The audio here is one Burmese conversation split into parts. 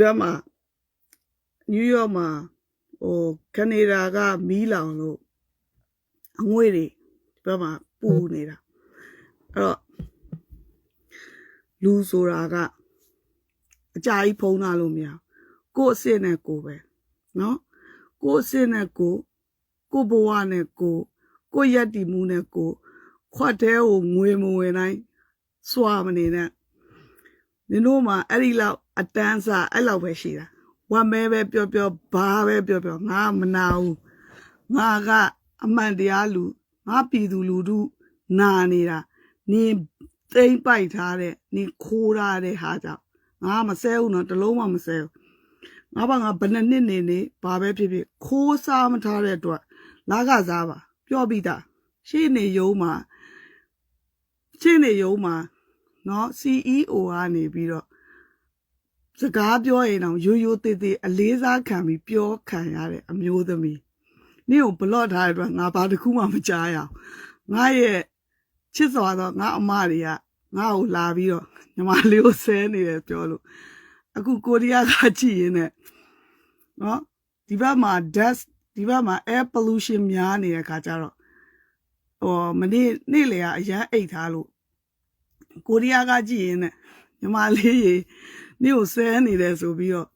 ဘက်မှာနယူးယောက်မှာဟိုကနေဒါကမီးလောင်လို့အငွေ့တွေဒီဘက်မှာပူနေတာအဲ့တော့လူဆိုတာကအကြာကြီးဖုံးတာလို့မရကိုယ်အစ်စ်နဲ့ကိုပဲနော်ကိုယ်အစ်စ်နဲ့ကိုကိုဘဝနဲ့ကိုကိုရက်တီမှုနဲ့ကိုခွက်တဲကိုငွေမဝင်နိုင်စွာမနေနဲ့နင်တို့မှအဲ့ဒီလောက် အတန်းစားအဲ့လောက်ပဲရှိတာဝမ်းမဲပဲပြောပြောဘာပဲပြောပြောငါမနာဘူးငါကအမှန်တရားလူငါပြည်သူလူထုနာနေတာနင်သိမ့်ပိုက်ထားတဲ့နင်ခိုးထားတဲ့ဟာကြောင့်ငါမဆဲဘူးနော်တလုံးမှမဆဲဘူးငါဘာငါဘယ်နှစ်နှစ်နေနေဘာပဲဖြစ်ဖြစ်ခိုးစားမထားတဲ့အတွက်လာကစားပါပြောပြီးသားရှေ့နေရုံးမှာရှေ့နေရုံးမှာနော် CEO ကနေပြီးတော့ စကားပြောရင်တော့ရိုးရိုးသေးသေးအလေးစားခံပြီးပြောခံရတဲ့အမျိုးသမီးနင့်ကိုဘလော့ထားတဲ့အတွက်ငါဘာတစ်ခုမှမကြားရအောင်ငါရဲ့ချစ်စွာတော့ငါအမတွေကငါ့ကိုလာပြီးတော့ညီမလေးကိုဆဲနေတယ်ပြောလို့အခုကိုရီးယားကကြည့်ရင်းနဲ့နော်ဒီဘက်မှာ dust ဒီဘက်မှာ air pollution များနေတဲ့ခါကျတော့ဟောမနေ့နေ့လေကအရန်အိတ်ထားလို့ကိုရီးယားကကြည့်ရင်းနဲ့ ညီမလေးရေနေ့ကိုဆဲနေတယ်ဆိုပြီးတော့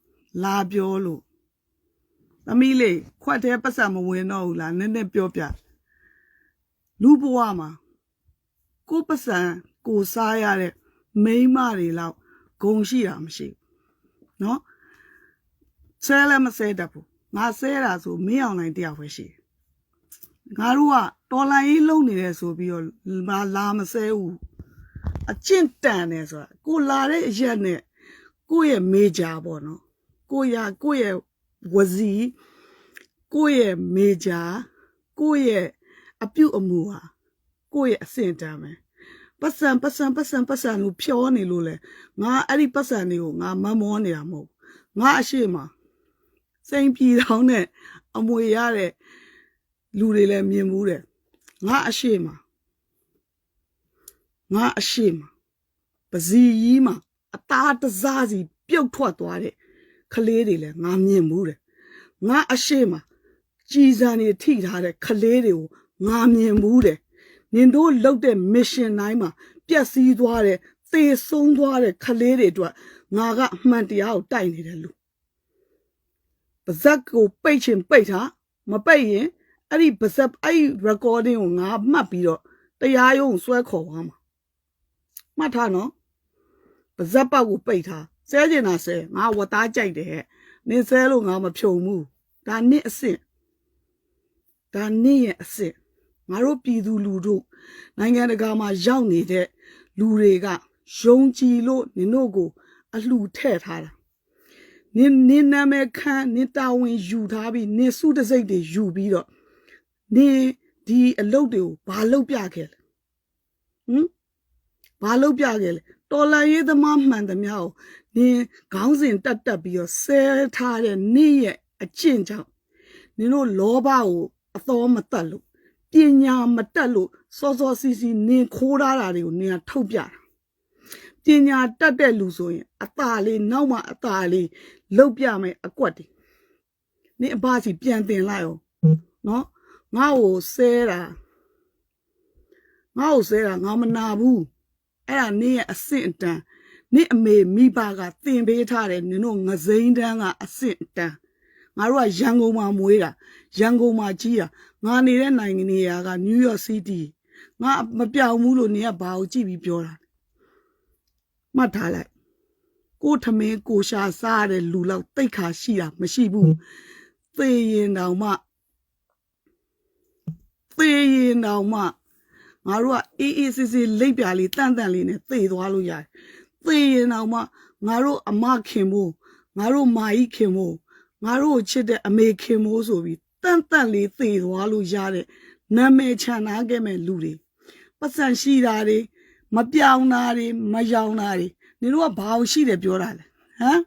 လာပြောလို့သမီးလေးခွက်သေးပတ်စံမဝင်တော့ဘူးလားနည်းနည်းပြောပြလူဘဝမှာကိုယ်ပတ်စံကိုစားရတဲ့မိန်းမတွေလောက်ဂုံရှိတာမရှိဘူးเนาะဆဲလည်းမဆဲတတ်ဘူးငါဆဲတာဆိုမင်းအောင်နိုင်တယောက်ပဲရှိတယ်ငါတို့ကတော်လိုင်းရေးလုံနေတယ်ဆိုပြီးတော့လာလာမဆဲဘူး အကျင့်တန်တယ်ဆိုတာကိုလာတဲ့အရက်နဲ့ကိုယ့်ရဲ့မေဂျာပေါ့နော်ကိုရကိုယ့်ရဲ့ဝစီကိုယ့်ရဲ့မေဂျာကိုယ့်ရဲ့အပြုတ်အမူဟာကိုယ့်ရဲ့အဆင့်တန်းပဲပတ်စံပတ်စံပတ်စံပတ်စံလို့ဖြောနေလို့လေငါအဲ့ဒီပတ်စံတွေကိုငါမမောနေတာမဟုတ်ငါအရှိမစိန်ပြည်တောင်းနဲ့အမွေရတဲ့လူတွေလည်းမြင်မှုတဲ့ငါအရှိမ ငါအရှိမပစီကြီးမှာအသားတစားစီပြုတ်ထွက်သွားတဲ့ကလေးတွေလည်းငါမြင်မှုတဲ့ငါအရှိမကြည်စံတွေထိထားတဲ့ကလေးတွေကိုငါမြင်မှုတဲ့နင်တို့လုပ်တဲ့ mission တိုင်းမှာပျက်စီးသွားတဲ့သေဆုံးသွားတဲ့ကလေးတွေအတွက်ငါကအမှန်တရားကိုတိုက်နေတယ်လူပါဇက်ကိုပိတ်ချင်ပိတ်ထားမပိတ်ရင်အဲ့ဒီပါဇက်အဲ့ဒီ recording ကိုငါမှတ်ပြီးတော့တရားရုံးဆွဲခေါ်သွားမှာ မှတ်ထားနော်ပါဇက်ပေါက်ကိုပိတ်ထားဆဲကျင်တာဆဲငါဝတ်သားကြိုက်တယ်ဟဲ့နင်ဆဲလို့ငါမဖြုံဘူးဒါနစ်အစ်စ်ဒါနစ်ရဲ့အစ်စ်ငါတို့ပြည်သူလူတို့နိုင်ငံတကာမှာရောက်နေတဲ့လူတွေကယုံကြည်လို့နင်တို့ကို အလှထဲ့ထားတာနင်နင်နာမည်ခံနင်တာဝန်ယူထားပြီးနင်စုတစိတ်တွေယူပြီးတော့နင်ဒီအလုပ်တွေကိုဘာလုပ်ပြခဲ့လဲဟမ် ဘာလို့ပြခဲ့လဲတော်လန်ရေးသမားမှန်သမျှကိုနင်းခေါင်းစဉ်တက်တက်ပြီးတော့ဆဲထားတဲ့နေ့ရဲ့အကျင့်ကြောင့်နင်တို့လောဘကိုအသောမတက်လို့ပညာမတက်လို့စောစောစီစီနင်ခိုးထားတာတွေကိုနင်ကထုတ်ပြတာပညာတက်တဲ့လူဆိုရင်အသာလေးနောက်မှအသာလေးလုတ်ပြမယ်အကွက်တွေနင်အဘစီပြန်တင်လိုက်အောင်နော်ငါ့ကိုဆဲတာငါ့ကိုဆဲတာငါမနာဘူး အဲ့ဒါနင်ရဲ့အဆင့်အတန်းနင့်အမေမိဘကတင်ပေးထားတယ်နင်တို့ငစိမ့်တန်းကအဆင့်တန်းငါတို့ကရန်ကုန်မှာမွေးတာရန်ကုန်မှာကြီးတာငါနေတဲ့နိုင်ငံနေရာကနယူးယောက်စီးတီးငါမပြောင်ဘူးလို့နင်ကဘာကိုကြည့်ပြီးပြောတာမှတ်ထားလိုက်ကိုထမင်းကိုရှာစားတဲ့လူလောက်တိတ်ခါရှိတာမရှိဘူးသေရင်တောင်မှသေရင်တောင်မှ ငါတို့ကအေးအေးဆေးဆေးလိပ်ပြလေးတန့်တန့်လေးနဲ့သေသွားလို့ရတယ်သေရင်တောင်မှငါတို့အမခင်မို့ငါတို့မာကြီးခင်မို့ငါတို့ချစ်တဲ့အမေခင်မို့ဆိုပြီးတန့်တန့်လေးသေသွားလို့ရတဲ့နာမည်ချန်နာခဲ့မဲ့လူတွေပတ်စံရှိတာတွေမပြောင်းတာတွေမယောင်တာတွေနင်တို့ကဘာလို့ရှိတယ်ပြောတာလဲဟမ်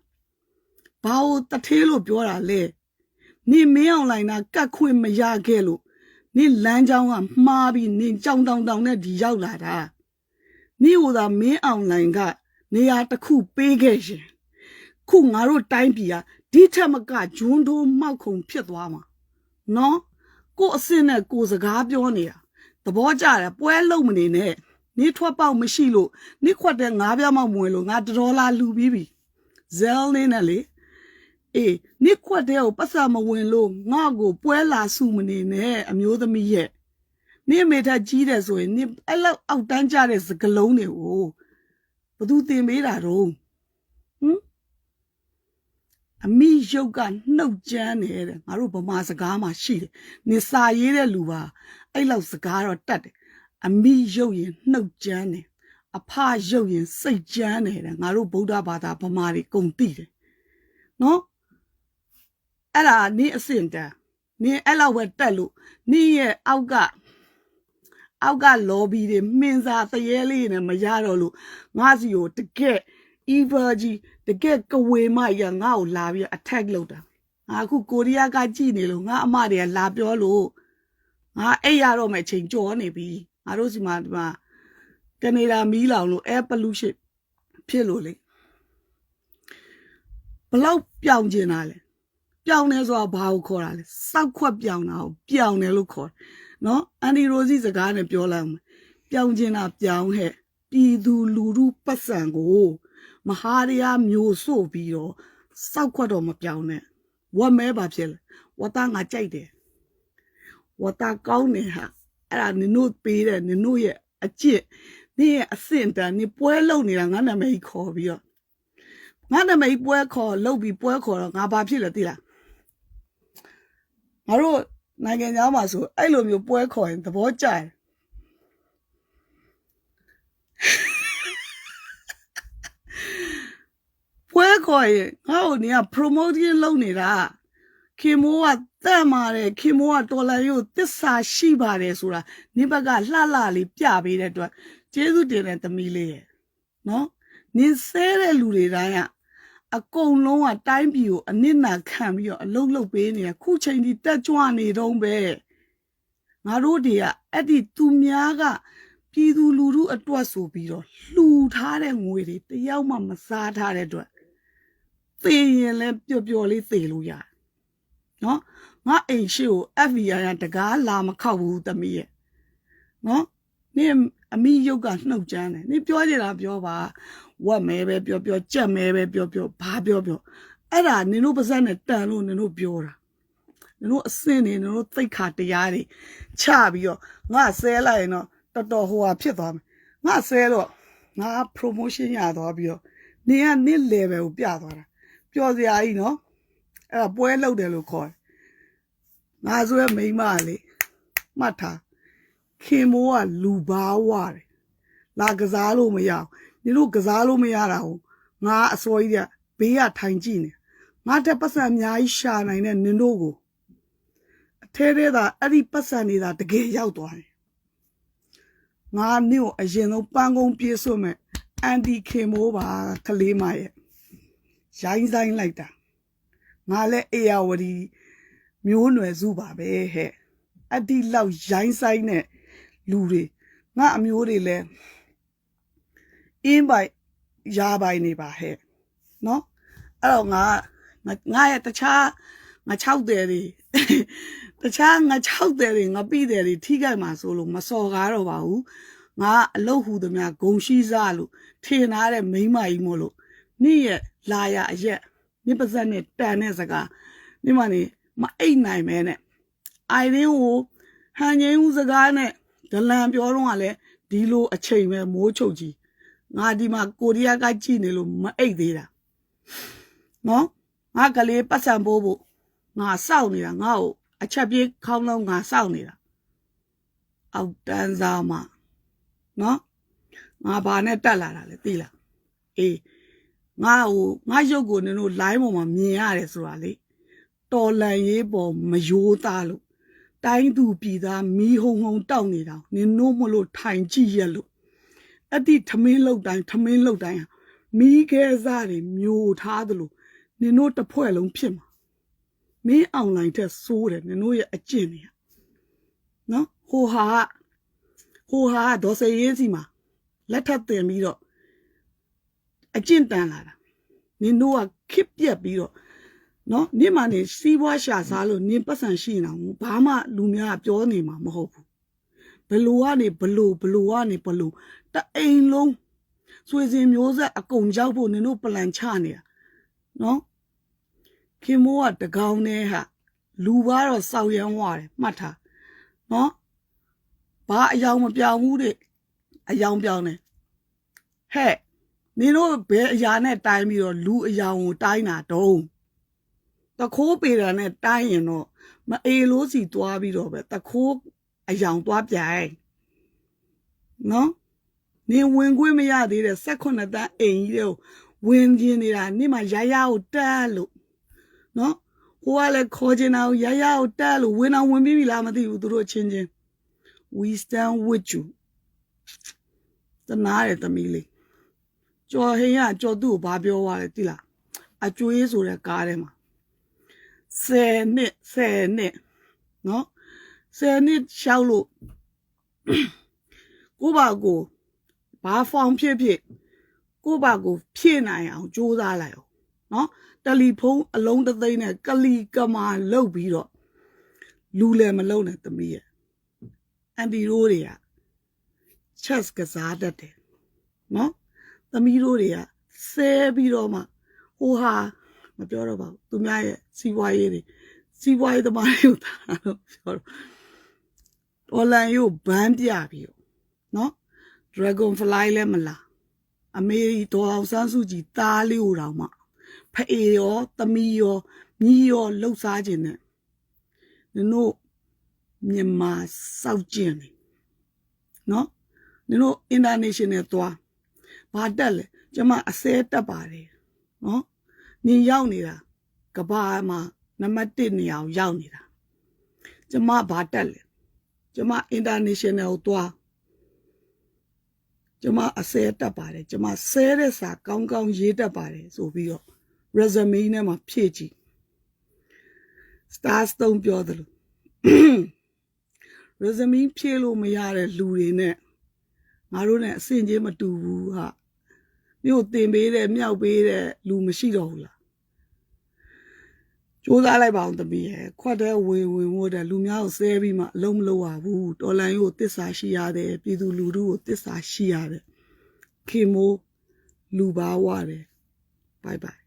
ဘာလို့တထေးလို့ပြောတာလဲနင်မင်းအောင်လိုင်းတာကတ်ခွင့်မရခဲ့လို့ နင်လမ်းကြောင်းကမှားပြီးနင်ကြောင်တောင်တောင်နဲ့ဒီရောက်လာတာနင်ဟိုသာမင်းအောင်လိုင်းကနေရာတစ်ခုပေးခဲ့ရှင်ခုငါတို့တိုင်းပြည်ကဒီထက်မကဂျွန်းတိုးမောက်ခုံဖြစ်သွားမှာနော်ကိုအစ်စ်နဲ့ကိုစကားပြောနေတာသဘောကျတယ်ပွဲလုံးမနေနဲ့နေထွက်ပေါက်မရှိလို့နေခွက်တဲ့ငါးပြားမောက်မဝင်လို့ငါတစ်ဒေါ်လာလူပြီးပြီဇဲလ်လေးနဲ့လေ အေးနေခွက်တဲ့ကိုပတ်စံမဝင်လို့ငါ့ကိုပွဲလာစုမနေနဲ့အမျိုးသမီးရဲ့နေအမေထက်ကြီးတယ်ဆိုရင်နေအဲ့လောက်အောက်တန်းကြတဲ့စကလုံးတွေကိုဘသူတင်ပေးတာတော့ဟမ်အမိရုပ်ကနှုတ်ကြမ်းတယ်တဲ့ငါတို့ဗမာစကားမှာရှိတယ်နေစာရေးတဲ့လူပါအဲ့လောက်စကားတော့တတ်တယ်အမိရုပ်ရင်နှုတ်ကြမ်းတယ်အဖရုပ်ရင်စိတ်ကြမ်းတယ်တဲ့ငါတို့ဗုဒ္ဓဘာသာဗမာတွေကုန်သိတယ်နော် အဲ့ဒါနင်းအစင်တန်နင်းအဲ့လောက်ပဲတက်လို့နင်းရဲ့အောက်ကအောက်က lobby တွေမှင်စာသရဲလေးနဲ့မရတော့လို့ငါစီကိုတကက် evil ကြီးတကက်ကဝေမရငါ့ကိုလာပြီး attack လုပ်တာငါအခုကိုရီးယားကကြည်နေလို့ငါအမတွေကလာပြောလို့ငါအိတ်ရတော့မယ်ချိန်ကြော်နေပြီငါတို့စီမှာဒီမှာကနေဒါမီးလောင်လို့ air pollution ဖြစ်လို့လေဘလောက်ပြောင်းကျင်တာလဲ ပြောင်းနေဆိုတာဘာကိုခေါ်တာလဲစောက်ခွက်ပြောင်းတာကိုပြောင်းတယ်လို့ခေါ်တယ်နော်အန်ဒီရိုစီစကားနဲ့ပြောလိုက်အောင်ပြောင်းကျင်တာပြောင်းဟဲ့ပြည်သူလူထုပတ်စံကိုမဟာတရားမျိုးဆို့ပြီးတော့စောက်ခွက်တော့မပြောင်းနဲ့ဝတ်မဲပါဖြစ်လဲဝတ်သားငါကြိုက်တယ်ဝတ်သားကောင်းတယ်ဟာအဲ့ဒါနင်တို့ပေးတဲ့နင်တို့ရဲ့အကျင့်နင်ရဲ့အဆင့်တန်းနင်ပွဲလုံနေတာငါနာမည်ခေါ်ပြီးတော့ငါနာမည်ပွဲခေါ်လုံပြီးပွဲခေါ်တော့ငါဘာဖြစ်လဲသိလား ငါတို့နိုင်ငံသားမှာဆိုအဲ့လိုမျိုးပွဲခေါ်ရင်သဘောကျတယ်ပွဲခေါ်ရင်ငါ့ကိုနေက promoting လုပ်နေတာခင်မိုးကတန့်ပါတယ်ခင်မိုးကတော်လန်ရို့တစ္ဆာရှိပါတယ်ဆိုတာနိဘက်ကလှလှလေးပြပေးတဲ့အတွက်ကျေးဇူးတင်တဲ့သမီးလေးရဲ့နော်နင်ဆဲတဲ့လူတွေတိုင်းက အကုန်လုံးကတိုင်းပြည်ကိုအနစ်နာခံပြီးတော့အလုံးလုံးပေးနေရခုချိန်ဒီတက်ကြွနေတော့ပဲငါတို့တွေကအဲ့ဒီသူများကပြည်သူလူထုအတွက်ဆိုပြီးတော့လှူထားတဲ့ငွေတွေတယောက်မှမစားထားတဲ့အတွက်သေရင်လည်းပျော်ပျော်လေးသေလို့ရတယ်နော်ငါအိမ်ရှိကို FBI ကတကားလာမခောက်ဘူးသမီးရဲ့နော်နင် အမိရုပ်ကနှုတ်ကြမ်းတယ်နင်ပြောကြတာပြောပါဝက်မဲပဲပြောပြောကြက်မဲပဲပြောပြောဘာပြောပြောအဲ့ဒါနင်တို့ပါဇက်နဲ့တန်လို့နင်တို့ပြောတာနင်တို့အစင်းနေနင်တို့သိက္ခာတရားတွေချပြီးတော့ငါဆဲလိုက်ရင်တော့တော်တော်ဟိုဟာဖြစ်သွားမယ်ငါဆဲတော့ငါ promotion ရသွားပြီးတော့နင်ကနင့် level ကိုပြသွားတာပျော်စရာကြီးနော်အဲ့ဒါပွဲလောက်တယ်လို့ခေါ်တယ်ငါဆိုရမိန်းမလေမှတ်ထား ခင်မိုးကလူဘာဝတယ်လာကစားလို့မရအောင်ဒီလိုကစားလို့မရတာကိုငါအစောကြီးကဘေးကထိုင်ကြည့်နေငါတက်ပတ်စံအများကြီးရှာနိုင်တဲ့နင်တို့ကိုအထဲထဲသာအဲ့ဒီပတ်စံနေတာတကယ်ရောက်သွားတယ်ငါနင့်ကိုအရင်ဆုံးပန်းကုန်းပြေးစွတ်မဲ့အန်တီခင်မိုးပါကလေးမရဲ့ရိုင်းဆိုင်လိုက်တာငါလည်းအေယာဝတီမျိုးနွယ်စုပါပဲဟဲ့အတိလောက်ရိုင်းဆိုင်တဲ့ လူတွေငါအမျိုးတွေလည်းအင်းပိုင်ရာပိုင်နေပါဟဲ့နော်အဲ့တော့ငါငါငါရဲ့တခြားငါ6တယ်တွေတခြားငါ6တယ်တွေငါပြီးတယ်တွေထိခိုက်မှာဆိုလို့မစော်ကားတော့ပါဘူးငါအလုတ်ဟူသမျှဂုံရှိစားလို့ထင်ထားတဲ့မိန်းမကြီးမို့လို့နေ့ရဲ့လာရအရက်မြစ်ပါဇက်နဲ့တန်တဲ့စကားမြမနေမအိတ်နိုင်မဲနဲ့အိုင်ရင်းကိုဟန်ငိမ့်ဦးစကားနဲ့ ဒလန်ပြောတော့ကလည်းဒီလိုအချိန်ပဲမိုးချုပ်ကြီးငါဒီမှာကိုရီးယားကကြည်နေလို့မအိတ်သေးတာနော်ငါကလေးပတ်စံပိုးဖို့ငါစောင့်နေတာငါ့ကိုအချက်ပြေးခေါင်းလုံးငါစောင့်နေတာအောက်တန်းစားမနော်ငါဘာနဲ့တက်လာတာလဲသိလားအေးငါ့ကိုငါရုပ်ကိုနင်တို့ line ပေါ်မှာမြင်ရတယ်ဆိုတာလေတော်လန်ရေးပေါ်မယိုးသားလို့ တိုင်းသူပြည်သားမီးဟုံဟုံတောက်နေတာနင်တို့မလို့ထိုင်ကြည့်ရက်လို့အဲ့ဒီထမင်းလောက်တိုင်းထမင်းလောက်တိုင်းဟာမီးခဲစားတွေမျိုးထားသလိုနင်တို့တစ်ဖွဲ့လုံးဖြစ်မှာမင်းအွန်လိုင်းထက်စိုးတယ်နင်တို့ရဲ့အကျင့်တွေကနော်ဟိုဟာကဟိုဟာကဒေါ်စရေးစီမှာလက်ထပ်တင်ပြီးတော့အကျင့်တန်လာတာနင်တို့ကခစ်ပြက်ပြီးတော့ နော်နေ့မှနေစီးပွားရှာစားလို့နင်းပတ်စံရှိနေတာမဟုတ်ဘာမှလူများကပြောနေမှာမဟုတ်ဘူးဘလူကနေဘလူဘလူကနေဘလူတအိမ်လုံးဆွေစဉ်မျိုးဆက်အကုန်ကြောက်ဖို့နင်တို့ပလန်ချနေတာနော်ခင်မိုးကတကောင်နဲ့ဟာလူဘာတော့စောက်ရမ်းဝတယ်မှတ်ထားနော်ဘာအယောင်မပြောင်းဘူးတဲ့အယောင်ပြောင်းတယ်ဟဲ့နင်တို့ဘယ်အရာနဲ့တိုင်းပြီးတော့လူအယောင်ကိုတိုင်းတာတုံး တခိုးပေတာနဲ့တိုင်းရင်တော့မအေလို့စီသွားပြီးတော့ပဲတခိုးအယောင်သွားပြိုင်နော်နေဝင်ခွင့်မရသေးတဲ့18တန်းအိမ်ကြီးတွေကိုဝင်ကျင်နေတာနေ့မှရရကိုတက်လို့နော်ဟိုကလည်းခေါ်ကျင်တာကိုရရကိုတက်လို့ဝင်အောင်ဝင်ပြီးပြီလားမသိဘူးသူတို့ချင်းချင်း we stand with you တနားတယ်သမီးလေးကျော်ဟင်းကကျော်သူ့ကိုဘာပြောသွားလဲတိလားအကျွေးဆိုတဲ့ကားထဲမှာ ဆယ်နှစ်ဆယ်နှစ်နော်ဆယ်နှစ်ရှောက်လို့ကိုယ့်ဘာကိုဘာဖောင်ဖြစ်ဖြစ်ကိုယ့်ဘာကိုဖြည့်နိုင်အောင်ကြိုးစားလိုက်အောင်နော်တယ်လီဖုန်းအလုံးတစ်သိန်းနဲ့ကလီကမာလုတ်ပြီးတော့လူလည်းမလုံနဲ့သမီးရဲ့အန်တီရိုးတွေက chess ကစားတတ်တယ်နော်သမီးတို့တွေကဆဲပြီးတော့မှဟိုဟာ မပြောတော့ပါဘူးသူများရဲ့စီးပွားရေးတွေစီးပွားရေးသမားတွေကိုတာတော့ပြောတော့ဒေါ်လန်ရို့ဘန်းပြပြီးတော့နော် dragonfly လည်းမလားအမေဒေါ်အောင်ဆန်းစုကြည်သားလေးကိုတောင်မှဖအေရောသမီးရောမြီးရောလှုပ်ရှားခြင်းနဲ့နင်တို့မြန်မာစောက်ကျင်နေနော်နင်တို့ international သွားဘာတက်လဲကျမအစဲတက်ပါတယ်နော် နင်ရောက်နေတာကဘာမှာနံပါတ်1နေအောင်ရောက်နေတာကျမဘာတက်လဲကျမ international ကိုသွားကျမအစဲတက်ပါတယ်ကျမဆဲတဲ့စာကောင်းကောင်းရေးတတ်ပါတယ်ဆိုပြီးတော့ resume နဲ့မှာဖြည့်ကြည့် stars သုံးပြောတယ်လို့ resume ဖြည့်လို့မရတဲ့လူတွေနဲ့ငါတို့နဲ့အဆင်ချင်းမတူဘူးဟာမြို့တင်ပေးတဲ့မြောက်ပေးတဲ့လူမရှိတော့ဘူးလား စူးစမ်းလိုက်ပါအောင်တပည့်ရဲ့ခွက်တဲ့ဝင်ဝင်ဖို့တဲ့လူများကိုဆဲပြီးမှအလုံးမလုံးပါဘူးတော်လန်ကိုတစ္ဆာရှိရတယ်ပြည်သူလူထုကိုတစ္ဆာရှိရတယ်ခေမိုးလူပါဝတယ်ဘိုင်ဘိုင်